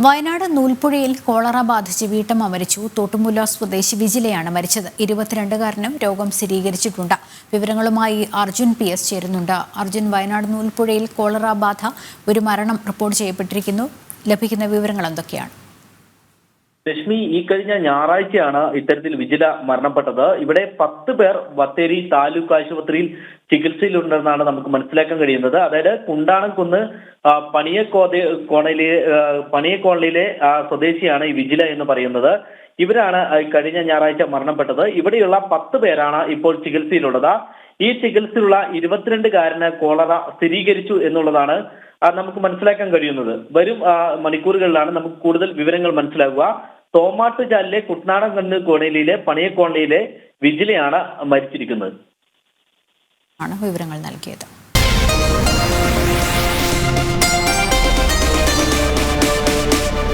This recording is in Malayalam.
വയനാട് നൂൽപ്പുഴയിൽ കോളറ ബാധിച്ച് വീട്ടമ്മ മരിച്ചു. തോട്ടുമുല്ല സ്വദേശി വിജിലയാണ് മരിച്ചത്. ഇരുപത്തിരണ്ടുകാരനും രോഗം സ്ഥിരീകരിച്ചിട്ടുണ്ട്. വിവരങ്ങളുമായി അർജുൻ പി എസ് ചേരുന്നുണ്ട്. അർജുൻ വയനാട് നൂൽപ്പുഴയിൽ കോളറ ബാധ ഒരു മരണം റിപ്പോർട്ട് ചെയ്യപ്പെട്ടിരിക്കുന്നു. ലഭിക്കുന്ന വിവരങ്ങൾ എന്തൊക്കെയാണ്? ലക്ഷ്മി ഈ കഴിഞ്ഞ ഞായറാഴ്ചയാണ് ഇത്തരത്തിൽ വിജില മരണപ്പെട്ടത്. ഇവിടെ പത്ത് പേർ ബത്തേരി താലൂക്ക് ആശുപത്രിയിൽ ചികിത്സയിലുണ്ടെന്നാണ് നമുക്ക് മനസ്സിലാക്കാൻ കഴിയുന്നത്. അതായത് കുണ്ടാണംകുന്ന് കുന്ന് പണിയക്കോത കോണയിലെ ആ, സ്വദേശിയാണ് ഈ വിജില എന്ന് പറയുന്നത്. ഇവരാണ് കഴിഞ്ഞ ഞായറാഴ്ച മരണപ്പെട്ടത്. ഇവിടെയുള്ള പത്ത് പേരാണ് ഇപ്പോൾ ചികിത്സയിലുള്ളത്. ഈ ചികിത്സയിലുള്ള ഇരുപത്തിരണ്ടുകാരന് കോളറ സ്ഥിരീകരിച്ചു എന്നുള്ളതാണ് നമുക്ക് മനസ്സിലാക്കാൻ കഴിയുന്നത്. വരും മണിക്കൂറുകളിലാണ് നമുക്ക് കൂടുതൽ വിവരങ്ങൾ മനസ്സിലാകുക തോമാട്ടുചാലിലെ കുട്ടനാടൻകണ്ണ് കോണയിലെ പണിയക്കോണയിലെ വിജിലയാണ് മരിച്ചിരിക്കുന്നത്. ആണ് വിവരങ്ങൾ നൽകിയത്.